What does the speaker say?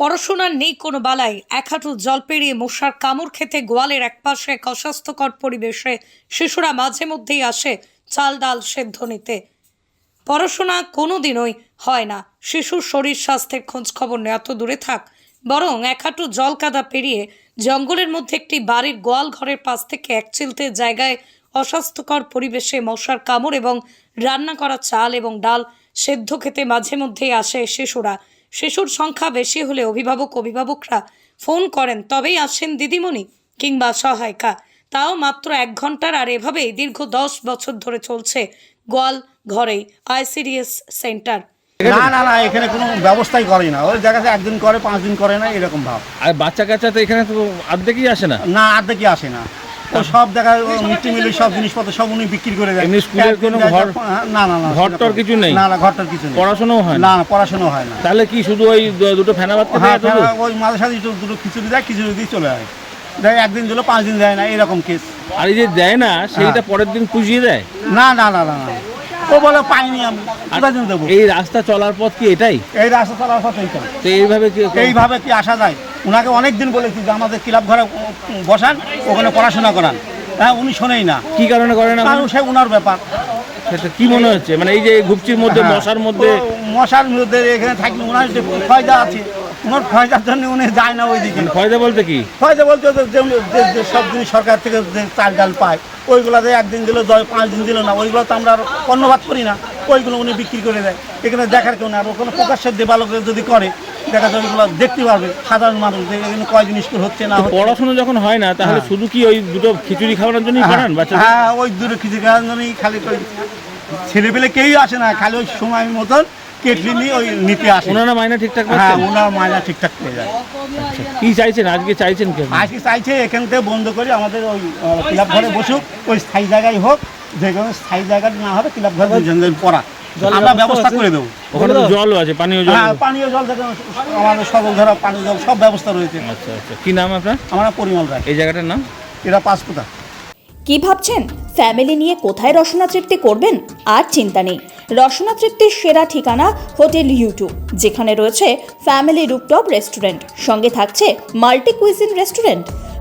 পড়াশোনার নেই কোনো বালাই এক হাঁটু জল পেরিয়ে মশার কামড় খেতে গোয়ালের একপাশে এক অস্বাস্থ্যকর পরিবেশে শিশুরা মাঝে মধ্যেই আসে চাল ডাল সেদ্ধ নিতে। পড়াশোনা কোনো দিনই হয় না। শিশুর শরীর স্বাস্থ্যের খোঁজ খবর নেওয়া তো দূরে থাক। বরং এক হাঁটু জল কাদা পেরিয়ে জঙ্গলের মধ্যে একটি বাড়ির গোয়াল ঘরের পাশ থেকে এক চিলতে জায়গায় অস্বাস্থ্যকর পরিবেশে মশার কামড় এবং রান্না করা চাল এবং ডাল সেদ্ধ খেতে মাঝে মধ্যেই আসে শিশুরা। শিশুর সংখ্যা বেশি হলে অভিভাবক অভিভাবকরা ফোন করেন তবেই আসেন দিদিমণি কিংবা সহায়িকা। তাও মাত্র এক ঘণ্টার আর এভাবেই দীর্ঘ দশ বছর ধরে চলছে গোয়াল ঘরেই আইসিডিএস সেন্টার। না না না এখানে কোনো ব্যবস্থাই করে না। ওই জায়গাতে একদিন করে পাঁচ দিন করে না এরকম ভাব। আর বাচ্চা কাচ্চা তো এখানে তো অর্ধেকই আসে না? না আর্ধেকই আসে না। ও সব জায়গায় মিড মিলে সব জিনিসপত্র সব উনি বিক্রি করে দেয়। এমনি স্কুলের কোনো ঘর- যখন- না না না ঘর টর কিছু নেই? না না ঘরটার কিছু নেই। পড়াশোনাও হয় না? না হয় না। তাহলে কি শুধু ওই দুটো ফেনা বাদ হ্যাঁ হ্যাঁ, ওই মাঝে সাথে দুটো খিচুড়ি দেয় খিচুড়ি দিয়ে চলে যায় দেয় একদিন দিল পাঁচ দিন দেয় না এরকম কেস আর এই যে দেয় না সেইটা হ্যাঁ। পরের দিন পুষিয়ে দেয়? না না না না না। ও বলে পাইনি আমি দেবো। এই রাস্তা চলার পথ কি এটাই? এই রাস্তা চলার পথ এইটা তো এইভাবে কি এইভাবে কি আসা যায়? ওনাকে অনেক দিন বলেছি যে আমাদের ক্লাব ঘরে বসান ওখানে পড়াশোনা করান। হ্যাঁ উনি শোনেই না। কি কারণে করে না কারণ সে ওনার ব্যাপার। সেটা কি মনে হচ্ছে? মানে এই যে ঘুপচির মধ্যে হ্যাঁ। মশার মধ্যে? মশার মধ্যে এখানে থাকলে ওনার যে ফয়দা আছে ওনার ফয়দার জন্য উনি যায় না ওইদিকে। মানে ফয়দা বলতে কি? ফয়দা বলতে যে- সব জিনিস সরকার থেকে চাল ডাল পায় ওইগুলোতে একদিন দিল দশ পাঁচ দিন দিল না ওইগুলো তো আমরা আর পণ্যবাদ করি না। ওইগুলো উনি বিক্রি করে দেয়। এখানে দেখার কেউ না আর ওখানে প্রকাশ্যের দেবালকে যদি করে দেখা যায় ওইগুলো দেখতে পারবে। সাধারণ মানুষ এখানে কয় জিনিস করে হচ্ছে না পড়াশোনা যখন হয় না তাহলে শুধু কি ওই দুটো খিচুড়ি খাওয়ানোর জন্যই করান বাচ্চা হ্যাঁ ওই দূরে কিছু খাওয়ার জন্যই খালি ছেলেপেলে কেউই আসে না। খালি ওই সময় মতন কেটলি নিয়ে ওই নিতে আসে। ওনারা মাইনা ঠিকঠাক হ্যাঁ পাচ্ছেন ওনার মায়না ঠিকঠাক পেয়ে যায়। কি চাইছেন? আজকে চাইছেন কেন আজকে চাইছে এখান থেকে বন্ধ করে আমাদের ওই ক্লাব ঘরে বসুক ওই স্থায়ী জায়গায় হোক। যে কোনো স্থায়ী জায়গাটা না হবে ক্লাব ঘরে দুজনদের পড়া। আমরা ব্যবস্থা করে দেবো। ওখানে তো জলও আছে পানীয় জল হ্যাঁ পানীয় জল থেকে আমাদের সকল ধরা পানীয় জল সব ব্যবস্থা রয়েছে। আচ্ছা আচ্ছা। কি নাম আপনার? আমরা পরিমল রায়। এই জায়গাটার নাম? এরা পাঁচপুতা। কি ভাবছেন? ফ্যামিলি নিয়ে কোথায় রসনা তৃপ্তি করবেন? আর চিন্তা নেই। রসনা তৃপ্তির সেরা ঠিকানা হোটেল ইউটিউব যেখানে রয়েছে ফ্যামিলি রুপটপ রেস্টুরেন্ট। সঙ্গে থাকছে multi cuisine restaurant.